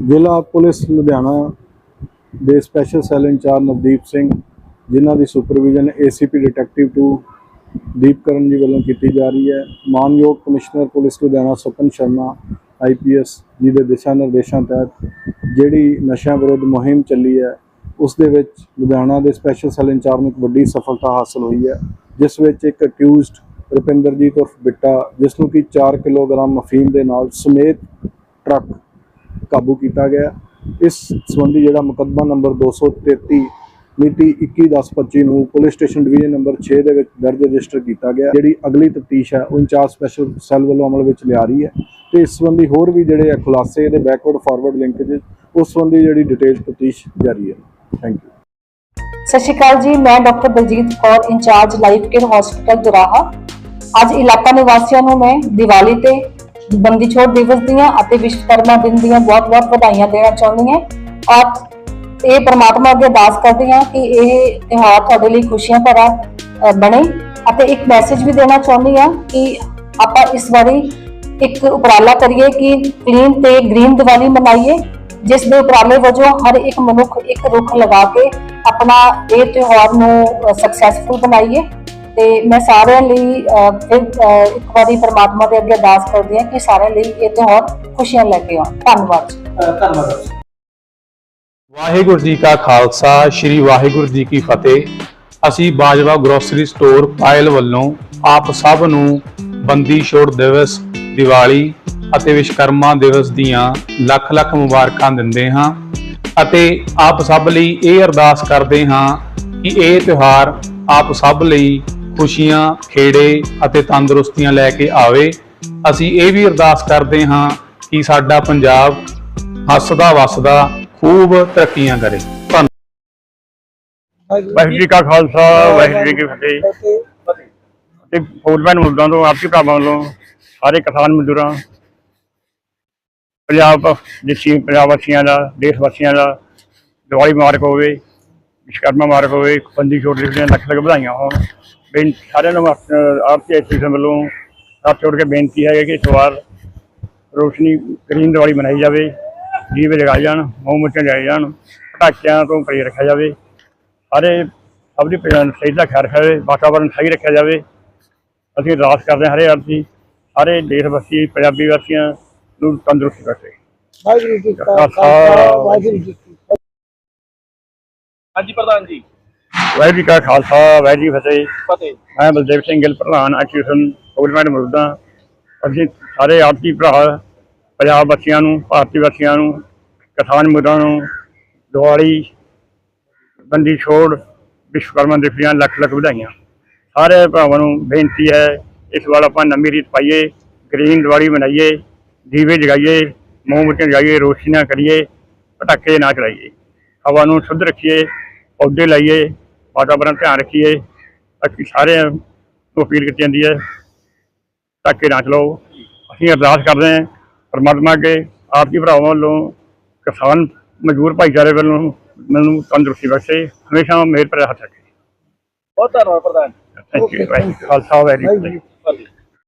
ਜ਼ਿਲ੍ਹਾ ਪੁਲਿਸ ਲੁਧਿਆਣਾ ਦੇ special cell incharge Navdeep Singh, ਜਿਨ੍ਹਾਂ ਦੀ supervision ACP detective 2 Deepkaran ji ਵੱਲੋਂ ਕੀਤੀ ਜਾ ਰਹੀ ਹੈ। ਮਾਨਯੋਗ commissioner police Ludhiana Supan Sharma IPS ji ਦੇ ਦਿਸ਼ਾ ਨਿਰਦੇਸ਼ਾਂ ਤਹਿਤ ਜਿਹੜੀ ਨਸ਼ਿਆਂ ਵਿਰੁੱਧ ਮੁਹਿੰਮ ਚੱਲੀ ਹੈ, ਉਸ ਦੇ ਵਿੱਚ ਲੁਧਿਆਣਾ ਦੇ ਸਪੈਸ਼ਲ ਸੈੱਲ ਇੰਚਾਰਜ ਨੂੰ ਇੱਕ ਵੱਡੀ ਸਫਲਤਾ ਹਾਸਲ ਹੋਈ ਹੈ, ਜਿਸ ਵਿੱਚ ਇੱਕ ਅਕਿਊਜ਼ਡ ਰੁਪਿੰਦਰਜੀਤ ਉਰਫ ਬਿੱਟਾ, ਜਿਸ ਨੂੰ ਕਿ 4 ਕਿਲੋਗ੍ਰਾਮ ਅਫੀਮ ਦੇ ਨਾਲ ਸਮੇਤ ਟਰੱਕ ਕਾਬੂ ਕੀਤਾ ਗਿਆ। ਇਸ ਸੰਬੰਧੀ ਜਿਹੜਾ ਮੁਕੱਦਮਾ ਨੰਬਰ 233 ਮਿਤੀ 21/10/25 ਨੂੰ ਪੁਲਿਸ ਸਟੇਸ਼ਨ ਡਿਵੀਜ਼ਨ ਨੰਬਰ 6 ਦੇ ਵਿੱਚ ਦਰਜ ਰਜਿਸਟਰ ਕੀਤਾ ਗਿਆ। ਜਿਹੜੀ ਅਗਲੀ ਤਫਤੀਸ਼ ਹੈ, ਉਹ ਇੰਚਾਰਜ ਸਪੈਸ਼ਲ ਸੈੱਲ ਵੱਲੋਂ ਅਮਲ ਵਿੱਚ ਲਿਆ ਰਹੀ ਹੈ ਤੇ ਇਸ ਸੰਬੰਧੀ ਹੋਰ ਵੀ ਜਿਹੜੇ ਆ ਖੁਲਾਸੇ ਇਹਦੇ ਬੈਕਵਰਡ ਫਾਰਵਰਡ ਲਿੰਕੇਜ ਉਸ ਸੰਬੰਧੀ ਜਿਹੜੀ ਡਿਟੇਲ ਤਫਤੀਸ਼ ਜਾਰੀ ਹੈ। ਥੈਂਕ ਯੂ ਸਤਿ ਸ਼੍ਰੀ ਅਕਾਲ ਜੀ, ਮੈਂ doctor Baljeet Kaur, incharge life care hospital Duraha. ਅੱਜ ਇਲਾਕਾ ਨਿਵਾਸੀਆਂ ਨੂੰ ਮੈਂ ਦੀਵਾਲੀ ਤੇ ਬੰਦੀ ਛੋੜ ਦਿਵਸ ਦੀਆਂ ਅਤੇ ਵਿਸ਼ਵਕਰਮਾ ਦਿਨ ਦੀਆਂ ਬਹੁਤ-ਬਹੁਤ ਵਧਾਈਆਂ ਦੇਣਾ ਚਾਹੁੰਦੀ ਹਾਂ। ਔਰ ਇਹ ਪਰਮਾਤਮਾ ਅੱਗੇ ਅਰਦਾਸ ਕਰਦੀ ਹਾਂ ਕਿ ਇਹ ਤਿਉਹਾਰ ਤੁਹਾਡੇ ਲਈ ਖੁਸ਼ੀਆਂ ਭਰਾ ਬਣੇ ਅਤੇ ਇੱਕ ਮੈਸੇਜ ਵੀ ਦੇਣਾ ਚਾਹੁੰਦੀ ਹਾਂ ਕਿ ਆਪਾਂ ਇਸ ਵਾਰੀ ਇੱਕ ਉਪਰਾਲਾ ਕਰੀਏ ਕਿ ਕਲੀਨ ਤੇ ਗ੍ਰੀਨ ਦੀਵਾਲੀ ਮਨਾਈਏ, ਜਿਸ ਦੇ ਉਪਰਾਲੇ ਵਜੋਂ ਹਰ ਇੱਕ ਮਨੁੱਖ ਇੱਕ ਰੁੱਖ ਲਗਾ ਕੇ ਆਪਣਾ ਇਹ ਤਿਉਹਾਰ ਨੂੰ ਸਕਸੈਸਫੁਲ ਬਣਾਈਏ। ਤੇ ਮੈਂ ਸਾਰਿਆਂ ਲਈ ਫਿਰ ਇੱਕ ਵਾਰੀ ਪ੍ਰਮਾਤਮਾ ਦੇ ਅੱਗੇ ਅਰਦਾਸ ਕਰਦੀ ਹਾਂ ਕਿ ਸਾਰਿਆਂ ਲਈ ਇਹ ਤਿਉਹਾਰ ਖੁਸ਼ੀਆਂ ਲੈ ਕੇ ਆਉਣ। ਧੰਨਵਾਦ ਜੀ। ਵਾਹਿਗੁਰੂ ਜੀ ਕਾ ਖਾਲਸਾ ਸ੍ਰੀ ਵਾਹਿਗੁਰੂ ਜੀ ਕੀ ਫਤਿਹ। ਅਸੀਂ ਬਾਜਵਾ ਗਰੋਸਰੀ ਸਟੋਰ ਪਾਇਲ ਵੱਲੋਂ ਆਪ ਸਭ ਨੂੰ ਬੰਦੀ ਛੋੜ ਦਿਵਸ ਦੀਵਾਲੀ ਅਤੇ ਵਿਸ਼ਕਰਮਾ ਦਿਵਸ ਦੀਆਂ ਲੱਖ ਲੱਖ ਮੁਬਾਰਕਾਂ ਦਿੰਦੇ ਹਾਂ ਅਤੇ ਆਪ ਸਭ ਲਈ ਇਹ ਅਰਦਾਸ ਕਰਦੇ ਹਾਂ ਕਿ ਇਹ ਤਿਉਹਾਰ ਆਪ ਸਭ ਲਈ ਖੁਸ਼ੀਆਂ ਖੇੜੇ ਅਤੇ ਤੰਦਰੁਸਤੀਆਂ ਲੈ ਕੇ ਆਵੇ ਅਸੀਂ ਇਹ ਵੀ ਅਰਦਾਸ ਕਰਦੇ ਹਾਂ ਕਿ ਸਾਡਾ ਪੰਜਾਬ ਹੱਸਦਾ ਵਸਦਾ ਖੂਬ ਤਰੱਕੀਆਂ ਕਰੇ। ਧੰਨਵਾਦ। ਵਾਹਿਗੁਰੂ ਜੀ ਕਾ ਖਾਲਸਾ ਵਾਹਿਗੁਰੂ ਜੀ ਕੀ ਫਤਿਹ। ਤੇ ਫੌਜਮੈਨ ਮੁਲਕਾਂ ਤੋਂ ਆਪਸੀ ਭਰਾਵਾਂ ਵੱਲੋਂ ਸਾਰੇ ਕਿਸਾਨ ਮਜ਼ਦੂਰਾਂ ਪੰਜਾਬ ਦੇਸ਼ੀ ਪੰਜਾਬ ਵਾਸੀਆਂ ਦਾ ਦੇਸ਼ ਵਾਸੀਆਂ ਦਾ ਦੀਵਾਲੀ ਮੁਬਾਰਕ ਹੋਵੇ ਵਿਸ਼ਕਰਮਾ ਮੁਬਾਰਕ ਹੋਵੇ ਬੰਦੀ ਛੋੜ ਦੀਆਂ ਲੱਖ ਲੱਖ ਵਧਾਈਆਂ ਹੋਣ। ਬੇਨ ਸਾਰਿਆਂ ਨੂੰ ਆਰਤੀ ਐਸੋਸੀਏਸ਼ਨ ਵੱਲੋਂ ਹੱਥ ਜੋੜ ਕੇ ਬੇਨਤੀ ਹੈ ਕਿ ਇਸ ਵਾਰ ਰੋਸ਼ਨੀ ਗ੍ਰੀਨ ਦੀਵਾਲੀ ਮਨਾਈ ਜਾਵੇ ਦੀਵੇ ਜਗਾਏ ਜਾਣ ਮੋਮਬੱਤੀਆਂ ਜਗਾਏ ਜਾਣ ਪਟਾਕਿਆਂ ਤੋਂ ਪਰੇ ਰੱਖਿਆ ਜਾਵੇ ਸਾਰੇ ਸਭ ਦੀ ਪ੍ਰਜਾ- ਸਿਹਤ ਦਾ ਖਿਆਲ ਰੱਖਿਆ ਜਾਵੇ ਵਾਤਾਵਰਨ ਸਹੀ ਰੱਖਿਆ ਜਾਵੇ। ਅਸੀਂ ਅਰਦਾਸ ਕਰਦੇ ਹਾਂ ਹਰੇ ਅਰਥੀ ਸਾਰੇ ਦੇਸ਼ ਵਾਸੀ ਪੰਜਾਬੀ ਵਾਸੀਆਂ ਨੂੰ ਤੰਦਰੁਸਤ ਰੱਖੇ ਵਾਹਿਗੁਰੂ ਜੀ ਕਾ ਖਾਲਸਾ, ਖਾਲਸਾ ਵਾਹਿਗੁਰੂ ਜੀ ਕੀ ਫਤਿਹ। ਹਾਂਜੀ ਪ੍ਰਧਾਨ ਜੀ। ਵਾਹਿਗੁਰੂ ਜੀ ਕਾ ਖਾਲਸਾ ਵਾਹਿਗੁਰੂ ਜੀ ਫਤਿਹ। ਫਤਿਹ। ਮੈਂ ਬਲਦੇਵ ਸਿੰਘ ਗਿੱਲ ਪ੍ਰਧਾਨ ਐਸੋਸੀਏਸ਼ਨ ਗਵਰਨਮੈਂਟ ਮੁਰਦਾ। ਅਸੀਂ ਸਾਰੇ ਆਰਤੀ ਭਰਾ ਪੰਜਾਬ ਵਾਸੀਆਂ ਨੂੰ ਭਾਰਤੀ ਵਾਸੀਆਂ ਨੂੰ ਕਿਸਾਨ ਮਜ਼ਦੂਰਾਂ ਨੂੰ ਦੀਵਾਲੀ ਬੰਦੀ ਛੋੜ ਵਿਸ਼ਵਕਰਮਾ ਦੀਆਂ ਲੱਖ ਲੱਖ ਵਧਾਈਆਂ। ਸਾਰੇ ਭਰਾਵਾਂ ਨੂੰ ਬੇਨਤੀ ਹੈ ਇਸ ਵਾਰ ਆਪਾਂ ਨਵੀਂ ਰੀਤ ਪਾਈਏ ਗ੍ਰੀਨ ਦੀਵਾਲੀ ਮਨਾਈਏ ਦੀਵੇ ਜਗਾਈਏ ਮੋਮਬੱਤੀਆਂ ਜਗਾਈਏ ਰੋਸ਼ਨੀਆਂ ਕਰੀਏ ਪਟਾਕੇ ਨਾ ਚਲਾਈਏ ਹਵਾ ਨੂੰ ਸ਼ੁੱਧ ਰੱਖੀਏ ਪੌਦੇ ਲਾਈਏ ਵਾਤਾਵਰਨ ਧਿਆਨ ਰੱਖੀਏ। ਅਸੀਂ ਸਾਰਿਆਂ ਨੂੰ ਅਪੀਲ ਕੀਤੀ ਜਾਂਦੀ ਹੈ ਧੱਕੇ ਨਾ ਚਲਾਓ। ਅਸੀਂ ਅਰਦਾਸ ਕਰਦੇ ਹਾਂ ਪਰਮਾਤਮਾ ਅੱਗੇ ਆਪ ਜੀ ਭਰਾਵਾਂ ਵੱਲੋਂ ਕਿਸਾਨ ਮਜ਼ਦੂਰ ਭਾਈਚਾਰੇ ਵੱਲੋਂ ਮੈਨੂੰ ਤੰਦਰੁਸਤੀ ਬਖਸ਼ੇ। ਹਮੇਸ਼ਾ ਮਿਹਰ ਭਰਿਆ ਹੱਥ ਰੱਖੇ। ਬਹੁਤ ਧੰਨਵਾਦ ਪ੍ਰਧਾਨ। Thank you Khalsa very